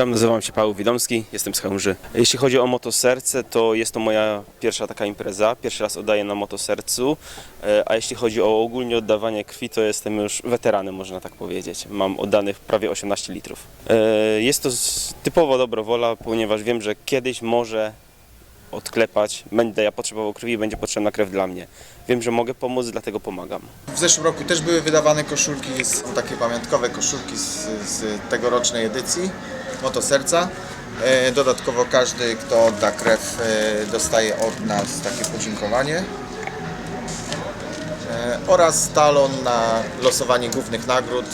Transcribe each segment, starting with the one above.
Witam, nazywam się Paweł Widomski, jestem z Chełmży. Jeśli chodzi o motoserce, to jest to moja pierwsza taka impreza. Pierwszy raz oddaję na motosercu, E, a jeśli chodzi o ogólnie oddawanie krwi, to jestem już weteranem, można tak powiedzieć. Mam oddanych prawie 18 litrów. E, Jest to typowo dobrowola, ponieważ wiem, że kiedyś może odklepać, będę ja potrzebował krwi, będzie potrzebna krew dla mnie. Wiem, że mogę pomóc, dlatego pomagam. W zeszłym roku też były wydawane koszulki, takie pamiątkowe koszulki z, z tegorocznej edycji Motoserca. E, Dodatkowo każdy, kto odda krew, e, dostaje od nas takie podziękowanie. E, Oraz talon na losowanie głównych nagród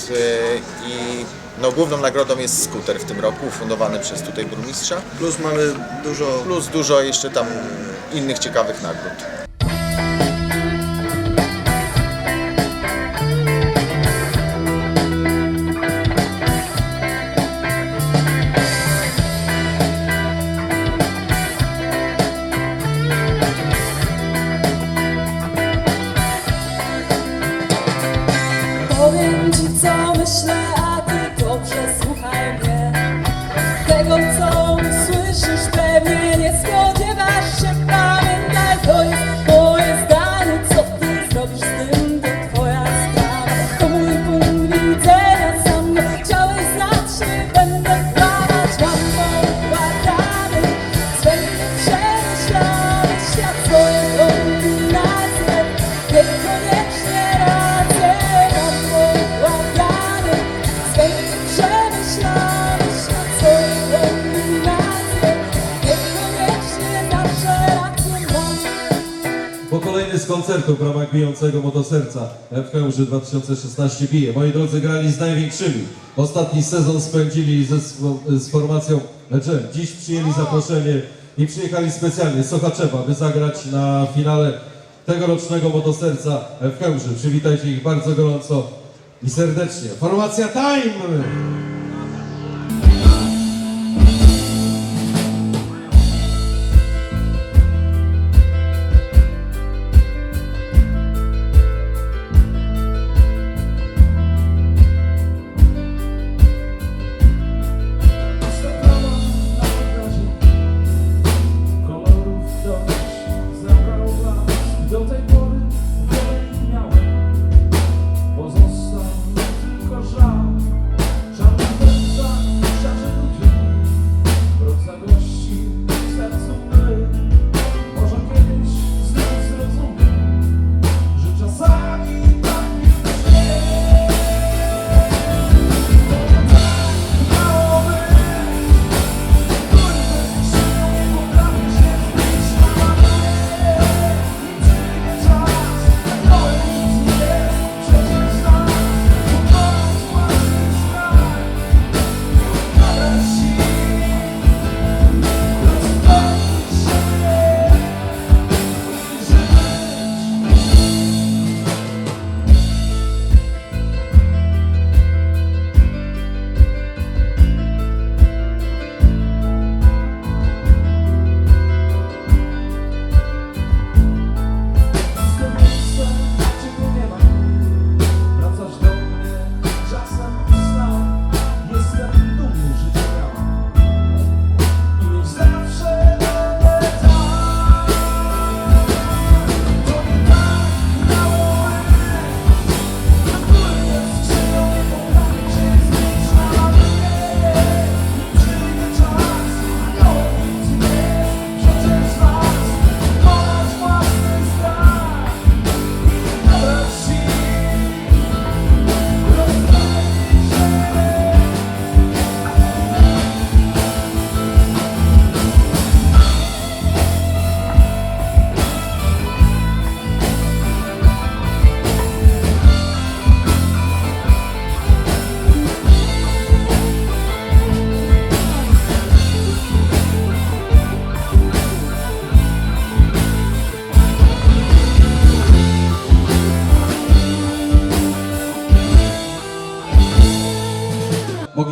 i no, główną nagrodą jest skuter w tym roku, ufundowany przez tutaj burmistrza. Plus mamy dużo Plus dużo jeszcze tam innych ciekawych nagród. Po kolejny z koncertów w ramach bijącego motoserca w Chełmży 2016 bije. Moi drodzy, grali z największymi. Ostatni sezon spędzili ze, z formacją Dżem. Dziś przyjęli zaproszenie i przyjechali specjalnie z Sochaczewa, by zagrać na finale tegorocznego motoserca w Chełmży. Przywitajcie ich bardzo gorąco i serdecznie. Formacja Time!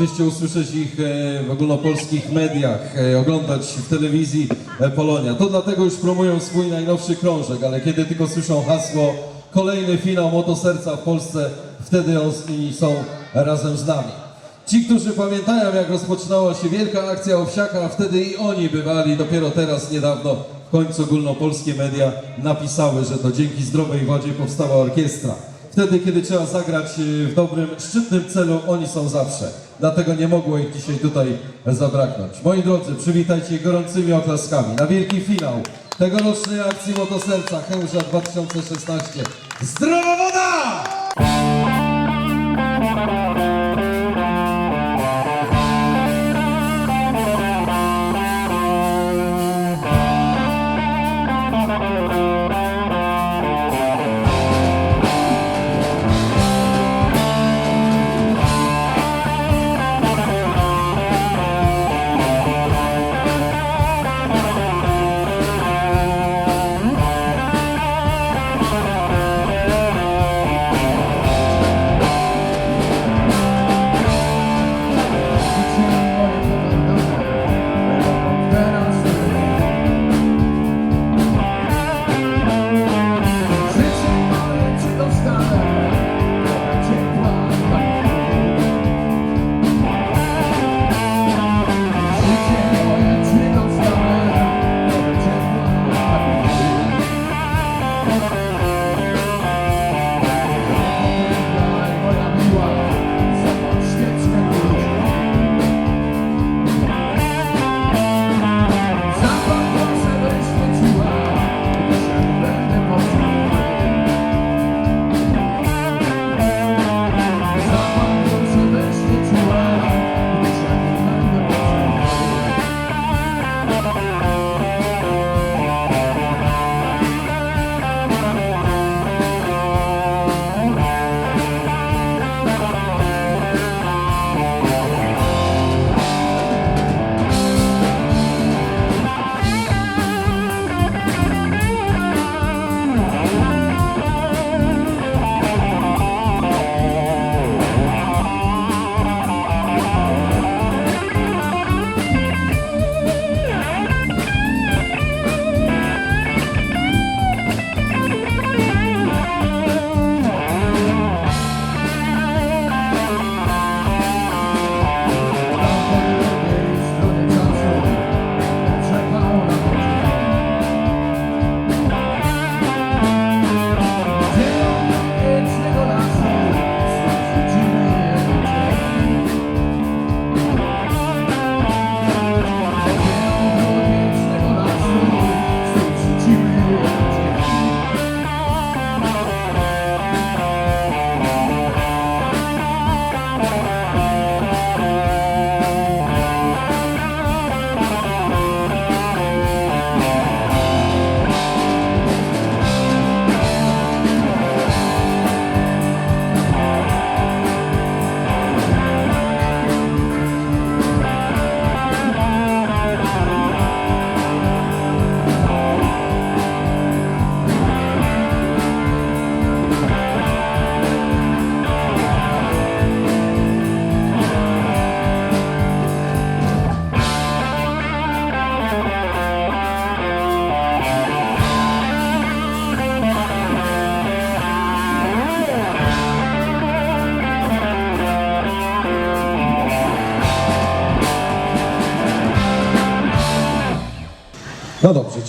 Mogliście usłyszeć ich e, w ogólnopolskich mediach, e, oglądać w telewizji e, Polonia. To dlatego już promują swój najnowszy krążek, ale kiedy tylko słyszą hasło kolejny finał Motoserca w Polsce, wtedy oni są razem z nami. Ci, którzy pamiętają, jak rozpoczynała się wielka akcja Owsiaka, wtedy i oni bywali. Dopiero teraz, niedawno, w końcu ogólnopolskie media napisały, że to dzięki zdrowej wodzie powstała orkiestra. Wtedy, kiedy trzeba zagrać w dobrym, szczytnym celu, oni są zawsze. Dlatego nie mogło ich dzisiaj tutaj zabraknąć. Moi drodzy, przywitajcie gorącymi oklaskami na wielki finał tegorocznej akcji Motoserca Chełża 2016. Zdrowa woda!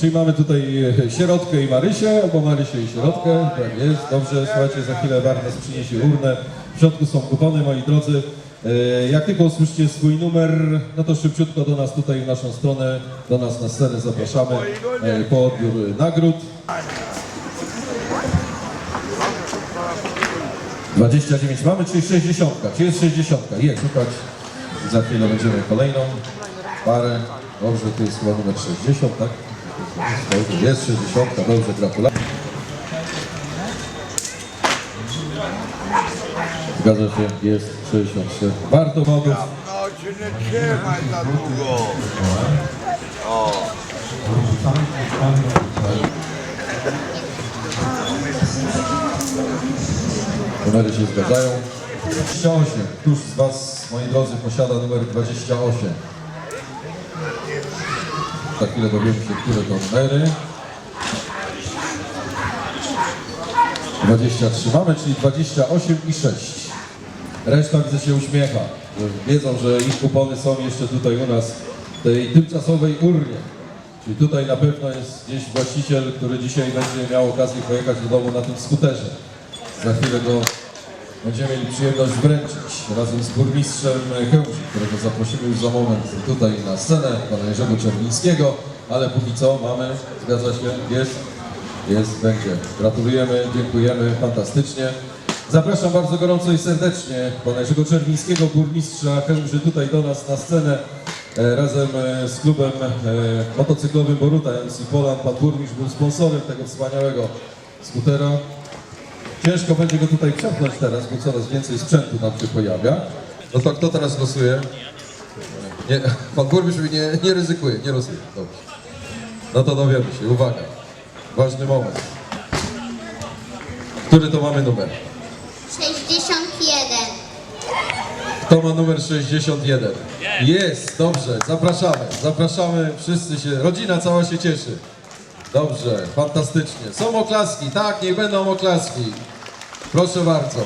Czyli mamy tutaj e, sierotkę i Marysię, albo Marysię i sierotkę, tak jest, dobrze, słuchajcie, za chwilę Barnes przyniesie urnę, w środku są kupony, moi drodzy. E, Jak tylko usłyszycie swój numer, no to szybciutko do nas tutaj w naszą stronę, do nas na scenę zapraszamy e, po odbiór nagród. 29 mamy, czyli 60. Czy jest 60? Jest, szukać. Za chwilę będziemy kolejną parę. Dobrze, to jest chyba numer 60, tak? Jest 60, dobrze, gratulacje. Zgadza się, jest 63. Warto modów. No się nie trzymaj za długo. Numery się zgadzają. 28. Któż z Was, moi drodzy, posiada numer 28? Za chwilę dowiemy się, które to numery. 23 mamy, czyli 28 i 6. Reszta widzę się uśmiecha. wiedzą, że ich kupony są jeszcze tutaj u nas w tej tymczasowej urnie. Czyli tutaj na pewno jest gdzieś właściciel, który dzisiaj będzie miał okazję pojechać do domu na tym skuterze. Za chwilę go będziemy mieli przyjemność wręczyć razem z burmistrzem Chełmzi, którego zaprosimy już za moment tutaj na scenę, pana Jerzego Czerwińskiego, ale póki co mamy, zgadza się, jest, jest, będzie. Gratulujemy, dziękujemy, fantastycznie. Zapraszam bardzo gorąco i serdecznie pana Jerzego Czerwińskiego, burmistrza Chełmży tutaj do nas na scenę e, razem e, z klubem e, motocyklowym Boruta MC Poland. Pan burmistrz był sponsorem tego wspaniałego skutera. Ciężko będzie go tutaj przepchnąć teraz, bo coraz więcej sprzętu nam się pojawia. No to kto teraz losuje? Nie, pan burmistrz nie, nie ryzykuje, nie losuje. Dobrze. No to dowiemy się, uwaga. Ważny moment. Który to mamy numer? 61. Kto ma numer 61? Jest, dobrze, zapraszamy, zapraszamy, wszyscy się, rodzina cała się cieszy. Dobrze, fantastycznie. Są oklaski, tak, niech będą oklaski. Proszę bardzo.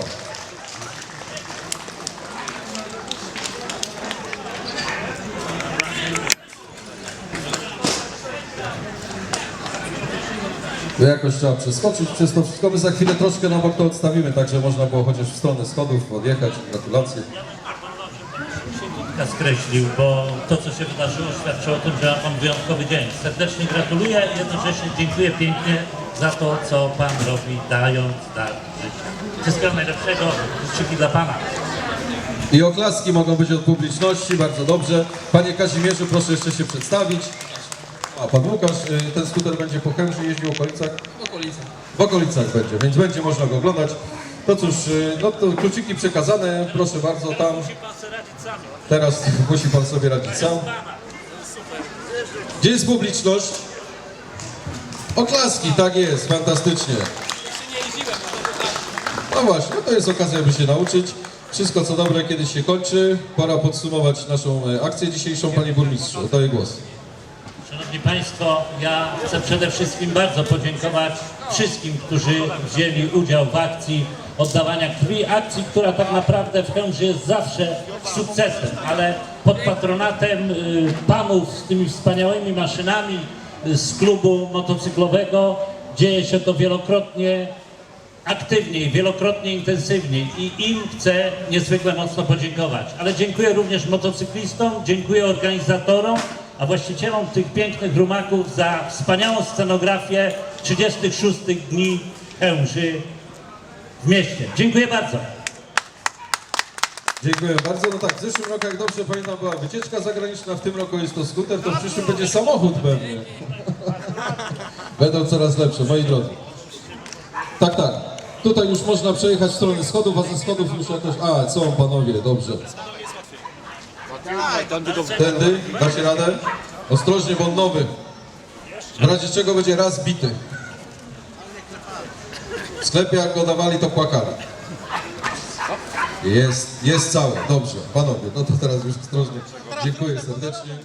To jakoś trzeba przeskoczyć przez to wszystko. My za chwilę troszkę na bok to odstawimy, tak że można było chociaż w stronę schodów odjechać. Gratulacje. Skreślił, bo to, co się wydarzyło, świadczy o tym, że ma Pan wyjątkowy dzień. Serdecznie gratuluję i jednocześnie dziękuję pięknie za to, co Pan robi, dając dar życia. Wszystkiego najlepszego, życzę dla Pana. I oklaski mogą być od publiczności, bardzo dobrze. Panie Kazimierzu, proszę jeszcze się przedstawić. A pan Łukasz, y, ten skuter będzie po Chemży jeździł w okolicach? W okolicach. W okolicach będzie, więc będzie można go oglądać. No cóż, y, no to kluczyki przekazane, proszę bardzo, tam. Teraz musi pan sobie radzić sam. Gdzie jest publiczność? Oklaski, tak jest, fantastycznie. No właśnie, no to jest okazja, by się nauczyć. Wszystko co dobre kiedyś się kończy. Pora podsumować naszą e, akcję dzisiejszą. Panie burmistrzu, oddaję głos. Szanowni Państwo, ja chcę przede wszystkim bardzo podziękować wszystkim, którzy wzięli udział w akcji oddawania krwi. Akcji, która tak naprawdę w Chełmży jest zawsze sukcesem, ale pod patronatem y, panów z tymi wspaniałymi maszynami y, z klubu motocyklowego dzieje się to wielokrotnie aktywniej, wielokrotnie intensywniej i im chcę niezwykle mocno podziękować. Ale dziękuję również motocyklistom, dziękuję organizatorom, a właścicielom tych pięknych rumaków za wspaniałą scenografię 36 dni Chełmży w mieście. Dziękuję bardzo. Dziękuję bardzo. No tak, w zeszłym roku, jak dobrze pamiętam, była wycieczka zagraniczna, w tym roku jest to skuter, to w przyszłym będzie samochód pewnie. Będą coraz lepsze, moi drodzy. Tak, tak. Tutaj już można przejechać w stronę schodów, a ze schodów już jakoś... A, są panowie, dobrze. Tędy, dacie radę? Ostrożnie, bo on nowy. W razie czego będzie raz bity. W sklepie jak go dawali, to płakali. Jest, jest cały, dobrze. Panowie, no to teraz już ostrożnie. Dziękuję serdecznie.